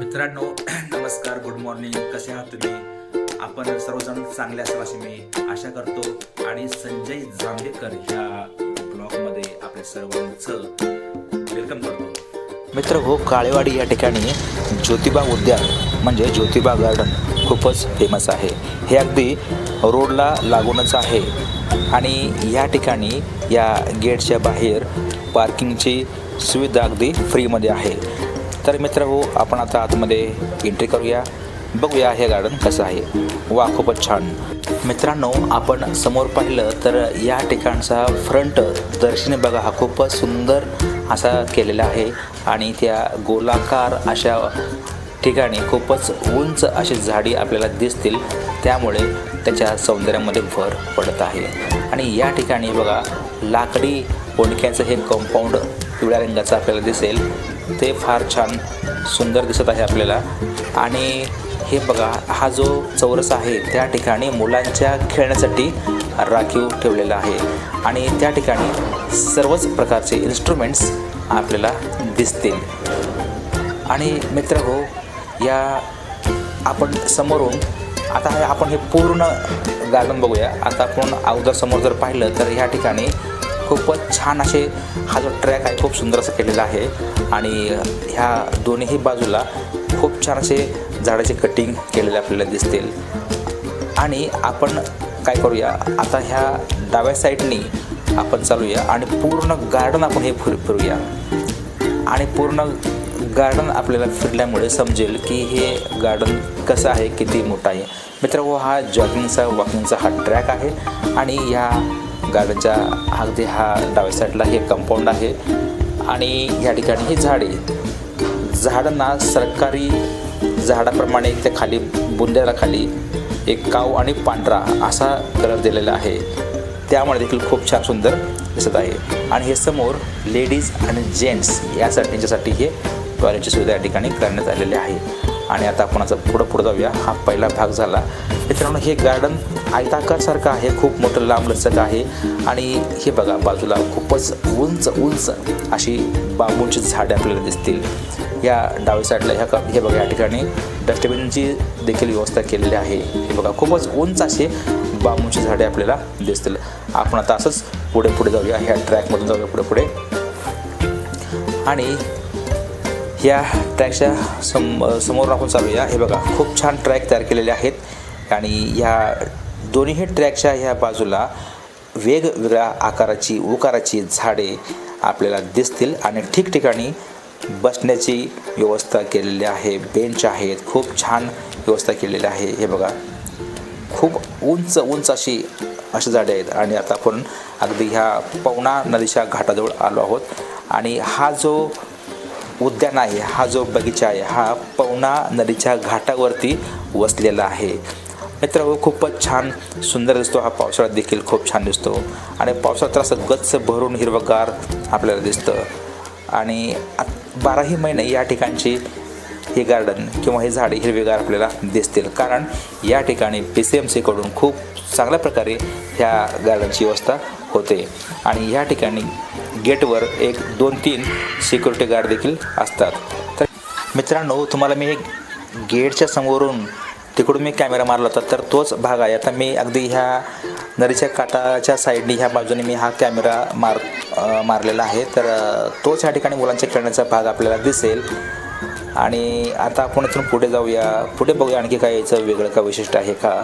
मित्रांनो नमस्कार good morning कसे आहात तुम्ही? आपण सर्वजण चांगले असाल अशी मी आशा करतो. आणि संजय जांभेकर ह्या ब्लॉगमध्ये आपल्या सर्वांचं वेलकम करतो. मित्र हो काळेवाडी या ठिकाणी ज्योतिबा उद्यान म्हणजे ज्योतिबा गार्डन खूपच फेमस आहे. हे अगदी रोडला लागूनच आहे. आणि या ठिकाणी या गेटच्या बाहेर पार्किंगची सुविधा अगदी फ्रीमध्ये आहे. तर मित्र हो आपण आता आतमध्ये एंट्री करूया. बघूया हे गार्डन कसं आहे. वा खूपच छान. मित्रांनो आपण समोर पाहिलं तर या ठिकाणचा फ्रंट दर्शनी बघा हा खूपच सुंदर असा केलेला आहे. आणि त्या गोलाकार अशा ठिकाणी खूपच उंच अशी झाडी आपल्याला दिसतील. त्यामुळे त्याच्या सौंदर्यामध्ये भर पडत आहे. आणि या ठिकाणी बघा लाकडी ओंडक्याचं हे कंपाऊंड पिवळ्या रंगाचं आपल्याला दिसेल. ते फार छान सुंदर दिसत आहे आपल्याला. आणि हे बघा हा जो चौरस आहे त्या ठिकाणी मुलांच्या खेळण्यासाठी राखीव ठेवलेला आहे. आणि त्या ठिकाणी सर्वच प्रकारचे इन्स्ट्रुमेंट्स आपल्याला दिसतील. आणि मित्र हो या आपण समोरून आता हे आपण हे पूर्ण गार्डन बघूया. आता आपण अगोदर समोर जर पाहिलं तर ह्या ठिकाणी खूपच छान असे हा जो ट्रॅक आहे खूप सुंदर असं केलेला आहे. आणि ह्या दोन्ही बाजूला खूप छान असे झाडाचे कटिंग केलेले आपल्याला दिसतील. आणि आपण काय करूया आता ह्या डाव्या साईडनी आपण चालूया आणि पूर्ण गार्डन आपण हे फिर फिरूया. आणि पूर्ण गार्डन आपल्याला फिरल्यामुळे समजेल की हे गार्डन कसं आहे किती मोठं आहे. मित्र हा जॉगिंगचा वॉकिंगचा हा ट्रॅक आहे. आणि या गार्डनच्या अगदी हा डाव्या साईडला हे कंपाऊंड आहे. आणि या ठिकाणी ही झाडे झाडांना सरकारी झाडाप्रमाणे त्या खाली बुंद्याला खाली एक काव आणि पांढरा असा कलर दिलेला आहे. त्यामुळे देखील खूप छान सुंदर दिसत आहे. आणि हे समोर लेडीज आणि जेंट्स यासाठी यांच्यासाठी हे टॉयलेटची सुविधा या ठिकाणी करण्यात आलेली आहे. आणि आता आपण असं पुढं पुढं जाऊया. हा पहिला भाग झाला. मित्रांनो हे गार्डन आयताकारसारखं आहे. खूप मोठं लांबलचक आहे. आणि हे बघा बाजूला खूपच उंच उंच अशी बांबूंची झाडे आपल्याला दिसतील. या डाव्या साईडला ह्या हे बघा या ठिकाणी डस्टबिनची देखील व्यवस्था केलेली आहे. हे बघा खूपच उंच असे बांबूची झाडे आपल्याला दिसतील. आपण आता असंच पुढे पुढे जाऊया. ह्या ट्रॅकमधून जाऊया पुढे पुढे. आणि या ट्रॅकच्या सम समोर आपण चालूया. हे बघा खूप छान ट्रॅक तयार केलेले आहेत. आणि ह्या दोन्ही ट्रॅकच्या ह्या बाजूला वेगवेगळ्या आकाराची उकाराची झाडे आपल्याला दिसतील. आणि ठिकठिकाणी बसण्याची व्यवस्था केलेली आहे. बेंच आहेत. खूप छान व्यवस्था केलेली आहे. हे बघा खूप उंच उंच अशी अशी झाडे आहेत. आणि आता आपण अगदी ह्या पवना नदीच्या घाटाजवळ आलो आहोत. आणि हा जो उद्यान आहे हा जो बगीचा आहे हा पवना नदीच्या घाटावरती वसलेला आहे. मित्र खूपच छान सुंदर दिसतो हा पावसाळ्यात देखील खूप छान दिसतो. आणि पावसाळ्यात तर असं गच्च भरून हिरवगार आपल्याला दिसतं. आणि बाराही महिने या ठिकाणची हे गार्डन किंवा हे झाडे हिरवेगार आपल्याला दिसतील. कारण या ठिकाणी पी सी एम सीकडून खूप चांगल्या प्रकारे ह्या गार्डनची व्यवस्था होते. आणि या ठिकाणी गेटवर एक दोन तीन सिक्युरिटी गार्ड देखील असतात. तर मित्रांनो तुम्हाला मी गेटच्या समोरून तिकडून मी कॅमेरा मारला होता तर तोच भाग आहे. आता मी अगदी ह्या नदीच्या काठाच्या साईडनी ह्या बाजूने मी हा कॅमेरा मार मारलेला आहे. तर तोच ह्या ठिकाणी मुलांच्या खेळण्याचा भाग आपल्याला दिसेल. आणि आता आपण इथून पुढे जाऊया. पुढे बघूया आणखी काय याचं वेगळं का वैशिष्ट्य आहे का.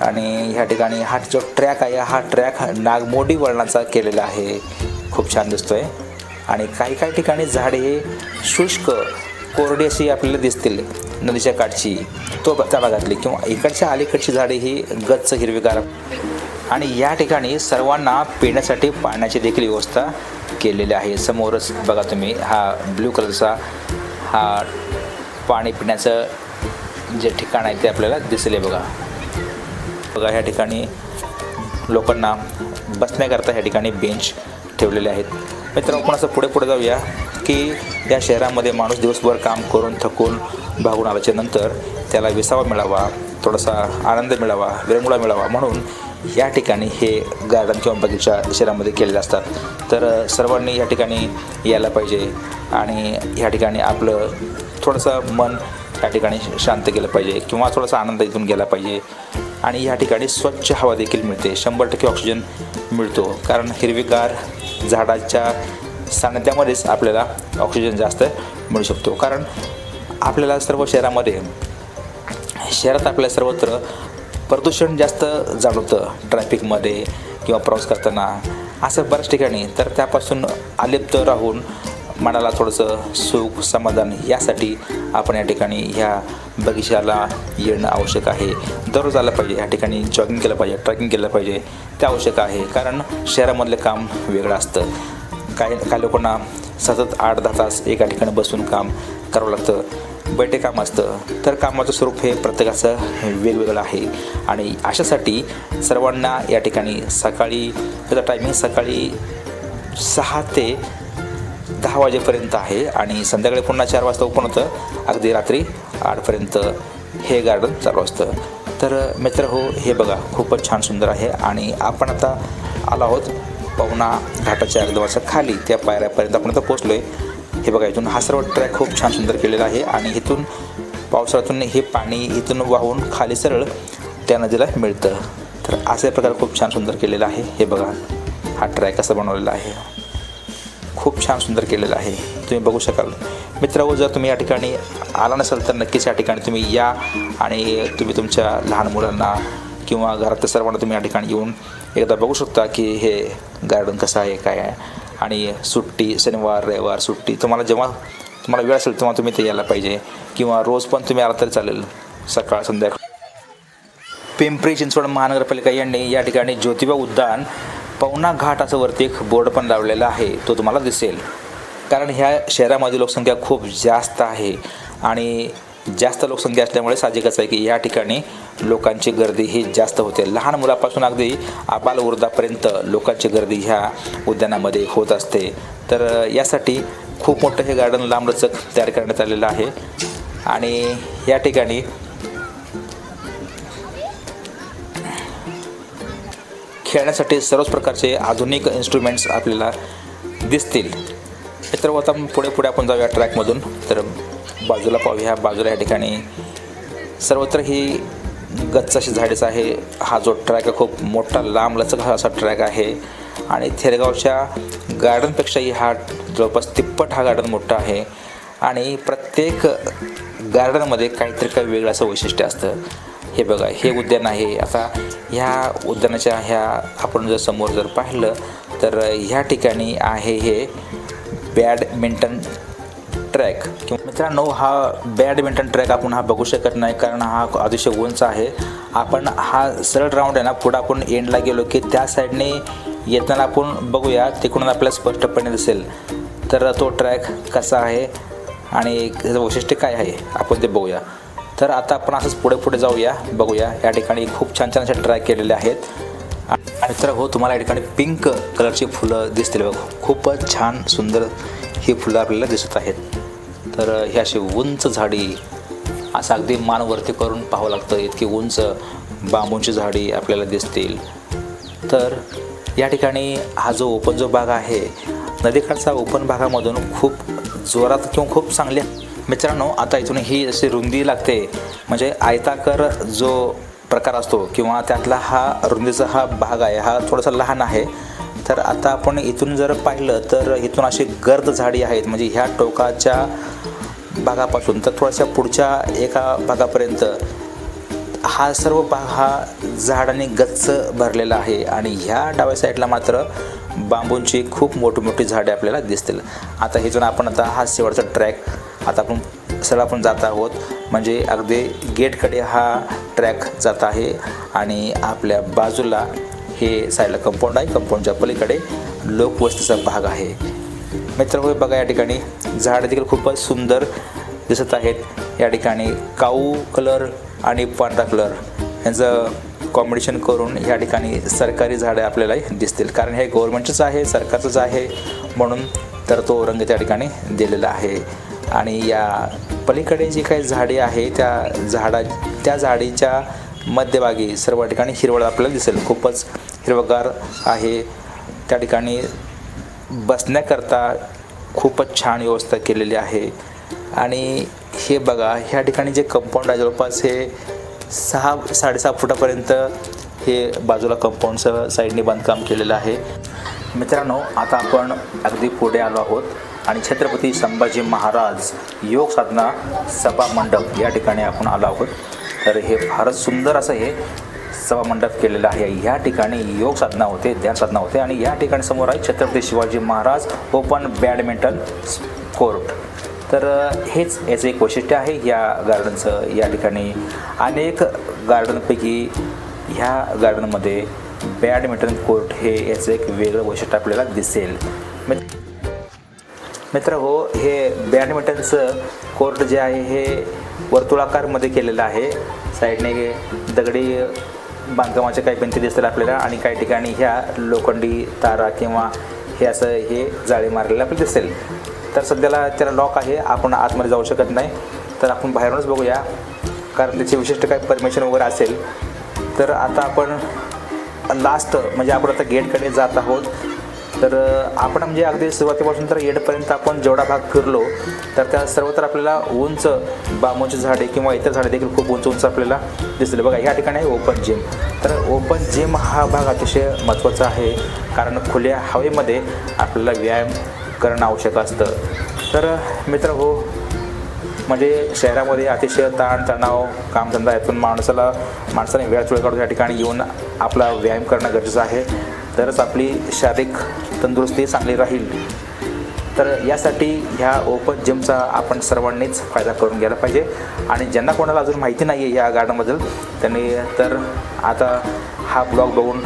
आणि ह्या ठिकाणी हा जो ट्रॅक आहे हा ट्रॅक नागमोडी वळणाचा केलेला आहे. खूप छान दिसतोय. आणि काही काही ठिकाणी झाडे हे शुष्क कोरडी अशी आपल्याला दिसतील नदीच्या काठची तो त्या भागातली किंवा इकडच्या अलीकडची झाडे ही गच्च हिरवीगार. आणि या ठिकाणी सर्वांना पिण्यासाठी पाण्याची देखील व्यवस्था केलेली आहे. समोरच बघा तुम्ही हा ब्ल्यू कलरचा हा पाणी पिण्याचं जे ठिकाण आहे ते आपल्याला दिसले बघा. बघा ह्या ठिकाणी लोकांना बसण्याकरता ह्या ठिकाणी बेंच ठेवलेले आहेत. मित्रांनो आपण असं पुढे पुढे जाऊया की या शहरामध्ये माणूस दिवसभर काम करून थकून भागून आल्याच्यानंतर त्याला विसावा मिळावा थोडासा आनंद मिळावा विरंगुळा मिळावा म्हणून या ठिकाणी हे गार्डन किंवा बगीचा शहरामध्ये केलेले असतात. तर सर्वांनी या ठिकाणी यायला पाहिजे आणि या ठिकाणी आपलं थोडंसं मन या ठिकाणी शांत केलं पाहिजे किंवा थोडासा आनंद इथून गेला पाहिजे. आणि या ठिकाणी स्वच्छ हवा देखील मिळते. शंभर टक्के ऑक्सिजन मिळतो. कारण हिरवीगार झाडाच्या सानिध्यामध्येच आपल्याला ऑक्सिजन जास्त मिळू शकतो. कारण आपल्याला सर्व शहरामध्ये शहरात आपल्या सर्वत्र प्रदूषण जास्त जाणवतं ट्रॅफिकमध्ये किंवा प्रवास करताना. असं बऱ्याच ठिकाणी. तर त्यापासून अलिप्त राहून मनाला थोडंसं सुख समाधान यासाठी आपण या ठिकाणी ह्या बगीचाला येणं आवश्यक आहे. दररोज आलं पाहिजे या ठिकाणी जॉगिंग केलं पाहिजे ट्रेकिंग केलं पाहिजे ते आवश्यक आहे. कारण शहरामधलं काम वेगळं असतं. काही काही लोकांना सतत आठ दहा तास एका ठिकाणी बसून काम करावं लागतं. बैठे काम असतं. तर कामाचं स्वरूप हे प्रत्येकाचं वेगवेगळं आहे. आणि अशासाठी सर्वांना या ठिकाणी सकाळी त्याचा टायमिंग सकाळी सहा ते दहा वाजेपर्यंत आहे आणि संध्याकाळी पुन्हा चार वाजता ओपन होतं. अगदी रात्री आठपर्यंत हे गार्डन चालू असतं. तर मित्र हो हे बघा खूपच छान सुंदर आहे आणि आपण आता आलो आहोत पवना घाटाच्या एकदम खाली. त्या पायऱ्यापर्यंत आपण आता पोचलो आहे हे बघा इथून हा सर्व ट्रॅक खूप छान सुंदर केलेला आहे आणि इथून पावसाळ्यातून हे पाणी इथून वाहून खाली सरळ त्या नदीला मिळतं. तर असे प्रकार खूप छान सुंदर केलेला आहे. हे बघा हा ट्रॅक कसा बनवलेला आहे. खूप छान सुंदर केलेलं आहे. तुम्ही बघू शकाल. मित्रांनो जर तुम्ही या ठिकाणी आला नसाल तर नक्कीच या ठिकाणी तुम्ही या आणि तुम्ही तुमच्या लहान मुलांना किंवा घरातल्या सर्वांना तुम्ही या ठिकाणी येऊन एकदा बघू शकता की हे गार्डन कसं आहे काय आहे. आणि सुट्टी शनिवार रविवार सुट्टी तुम्हाला जेव्हा तुम्हाला वेळ असेल तेव्हा तुम्ही ते यायला पाहिजे. किंवा रोज पण तुम्ही आला तरी चालेल. सकाळ संध्याकाळ. पिंपरी चिंचवड महानगरपालिका यांनी या ठिकाणी ज्योतिबा उद्यान पवना घाट असं वरती एक बोर्ड पण लावलेला आहे तो तुम्हाला दिसेल. कारण ह्या शहरामध्ये लोकसंख्या खूप जास्त आहे आणि जास्त लोकसंख्या असल्यामुळे साहजिकच आहे की या ठिकाणी लोकांची गर्दी ही जास्त होते. लहान मुलापासून अगदी आबालवृद्धापर्यंत लोकांची गर्दी ह्या उद्यानामध्ये होत असते. तर यासाठी खूप मोठं हे गार्डन लांबलचक तयार करण्यात आलेलं आहे. आणि या ठिकाणी खेळण्यासाठी सर्वच प्रकारचे आधुनिक इन्स्ट्रुमेंट्स आपल्याला दिसतील. तर आता पुढे पुढे आपण जाऊया ट्रॅकमधून तर बाजूला पाहूया. बाजूला या ठिकाणी सर्वत्र ही गच्च अशी झाडेच आहे. हा जो ट्रॅक आहे खूप मोठा लांब लचक हा असा ट्रॅक आहे. आणि थेरगावच्या गार्डनपेक्षाही हा जवळपास तिप्पट हा गार्डन मोठा आहे. आणि प्रत्येक गार्डनमध्ये काहीतरी काही वेगळं असं वैशिष्ट्य असतं. हे बघा हे उद्यान आहे. आता ह्या उद्यानाच्या ह्या आपण जर समोर जर पाहिलं तर ह्या ठिकाणी आहे हे बॅडमिंटन ट्रॅक. किंवा मित्रांनो हा बॅडमिंटन ट्रॅक आपण हा बघू शकत नाही कारण हा अतिशय उंच आहे. आपण हा सरळ राऊंड आहे ना पुढं आपण एंडला गेलो की त्या साईडने येताना आपण बघूया तिकडून आपल्याला स्पष्टपणे दिसेल. तर तो ट्रॅक कसा आहे आणि त्याचं वैशिष्ट्य काय आहे आपण ते बघूया. तर आता आपण असंच पुढे पुढे जाऊया बघूया. या ठिकाणी खूप छान छान असे ट्रॅक केलेले आहेत. मित्र हो तुम्हाला या ठिकाणी पिंक कलरची फुलं दिसतील बघ. खूपच छान सुंदर ही फुलं आपल्याला दिसत आहेत. तर ही अशी उंच झाडी असं अगदी मान वरती करून पाहावं लागतं. इतकी उंच बांबूंची झाडी आपल्याला दिसतील. तर या ठिकाणी हा जो ओपन जो भाग आहे नदीकाठचा ओपन भागामधून खूप जोरात किंवा खूप चांगल्या मित्रांनो आता इथून ही अशी रुंदी लागते. म्हणजे आयताकर जो प्रकार असतो किंवा त्यातला हा रुंदीचा हा भाग आहे हा थोडासा लहान आहे. तर आता आपण इथून जर पाहिलं तर इथून अशी गर्द झाडी आहेत. म्हणजे ह्या टोकाच्या भागापासून तर थोड्याशा पुढच्या एका भागापर्यंत हा सर्व भाग हा झाडाने गच्च भरलेला आहे. आणि ह्या डाव्या साईडला मात्र बांबूंची खूप मोठी मोठी झाडे आपल्याला दिसतील. आता इथून आपण आता हा शेवटचा ट्रॅक आता आपण सरळ आपण जात आहोत. म्हणजे अगदी गेटकडे हा ट्रॅक जात आहे आणि आपल्या बाजूला हे साईडला कंपाऊंड आहे. कंपाऊंडच्या पलीकडे लोकवस्तीचा भाग आहे. मित्र होय बघा या ठिकाणी. झाडं देखील खूपच सुंदर दिसत आहेत. या ठिकाणी काऊ कलर आणि पांढरा कलर. यांचं कॉम्बिनेशन करून या ठिकाणी सरकारी झाडं आपल्याला दिसतील. कारण हे गव्हर्नमेंटचंच आहे सरकारचंच आहे. म्हणून तर तो रंग त्या ठिकाणी दिलेला आहे. आणि या पलीकडे जी काही झाडे आहे त्या झाडा त्या झाडीच्या मध्यभागी सर्व ठिकाणी हिरवळ आपल्याला दिसेल. खूपच हिरवगार आहे. त्या ठिकाणी बसण्याकरता खूपच छान व्यवस्था केलेली आहे. आणि हे बघा ह्या ठिकाणी जे कंपाऊंड आहे जवळपास हे सहा साडेसहा फुटापर्यंत हे बाजूला कंपाऊंडचं साईडने बांधकाम केलेलं आहे. मित्रांनो आता आपण अगदी पुढे आलो आहोत. आणि छत्रपती संभाजी महाराज योग साधना सभा मंडप या ठिकाणी आपण आलो आहोत. तर हे फारच सुंदर असं हे सभा मंडप केलेलं आहे. या ठिकाणी योग साधना होते ध्यान साधना होते आणि या ठिकाणी समोर आहे Chhatrapati Shivaji Maharaj open badminton court. तर हेच याचं एक वैशिष्ट्य आहे. या गार्डनचं या ठिकाणी अनेक गार्डनपैकी ह्या गार्डनमध्ये बॅडमिंटन कोर्ट हे याचं एक वेगळं वैशिष्ट्य आपल्याला दिसेल. म्हणजे मित्र हो हे बॅडमिंटनचं कोर्ट जे आहे हे वर्तुळाकारमध्ये केलेलं आहे. साईडने दगडी बांधकामाच्या काही भिंती दिसतील आपल्याला आणि काही ठिकाणी ह्या लोखंडी तारा किंवा हे असं हे जाळी मारलेलं आपल्याला दिसेल. तर सध्याला त्याला लॉक आहे. आपण आतमध्ये जाऊ शकत नाही. तर आपण बाहेरूनच बघूया. कारण त्याची विशिष्ट काही परमिशन वगैरे असेल. तर आता आपण लास्ट म्हणजे आपण आता गेटकडे जात आहोत. तर आपण म्हणजे अगदी सुरुवातीपासून तर एडपर्यंत आपण जेवढा भाग फिरलो तर त्या सर्वत्र आपल्याला उंच बांबूची झाडे किंवा इतर झाडे देखील खूप उंच उंच आपल्याला दिसले. बघा या ठिकाणी आहे ओपन जिम. तर ओपन जिम हा भाग अतिशय महत्त्वाचा आहे कारण खुल्या हवेमध्ये आपल्याला व्यायाम करणं आवश्यक असतं. तर मित्र हो म्हणजे शहरामध्ये अतिशय ताण तणाव कामधंदा यातून माणसाला माणसाने वेळ वेळ काढून या ठिकाणी येऊन आपला व्यायाम करणं गरजेचं आहे. तरच आपली शारीरिक तंदुरुस्ती चांगली राहील. तर यासाठी ह्या ओपन जिमचा आपण सर्वांनीच फायदा करून घ्यायला पाहिजे. आणि ज्यांना कोणाला अजून माहिती नाही आहे या गार्डनबद्दल त्यांनी तर आता हा ब्लॉग बघून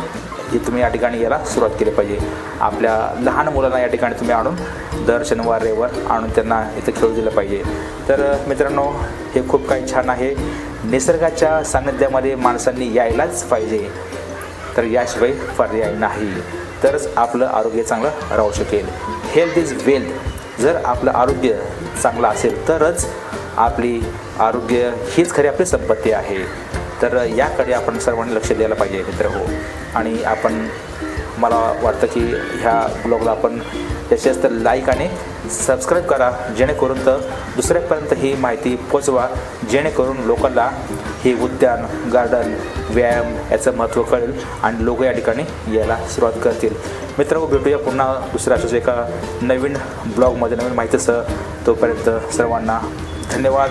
हे तुम्ही या ठिकाणी यायला सुरुवात केली पाहिजे. आपल्या लहान मुलांना या ठिकाणी तुम्ही आणून दर शनिवार रविवार आणून त्यांना इथं खेळू दिलं पाहिजे. तर मित्रांनो हे खूप काही छान आहे. निसर्गाच्या सान्निध्यामध्ये माणसांनी यायलाच पाहिजे. तर याशिवाय पर्याय नाही. तरच आपलं आरोग्य चांगलं राहू शकेल. हेल्थ इज वेल्थ जर आपलं आरोग्य चांगलं असेल तरच आपली आरोग्य हीच खरी आपली संपत्ती आहे. तर याकडे आपण सर्वांनी लक्ष द्यायला पाहिजे मित्र हो. आणि आपण मला वाटतं की ह्या ब्लॉगला आपण जास्तीत जास्त लाईक आणि सबस्क्राईब करा जेणेकरून तर दुसऱ्यापर्यंत ही माहिती पोचवा जेणेकरून लोकांना हे उद्यान गार्डन व्यायाम याचं महत्त्व कळेल आणि लोक या ठिकाणी यायला सुरुवात करतील. मित्र भेटूया पुन्हा दुसऱ्या अशाच एका नवीन ब्लॉगमध्ये नवीन माहितीसह. तोपर्यंत सर्वांना धन्यवाद.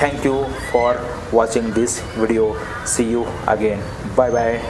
Thank you for watching this video see you again bye bye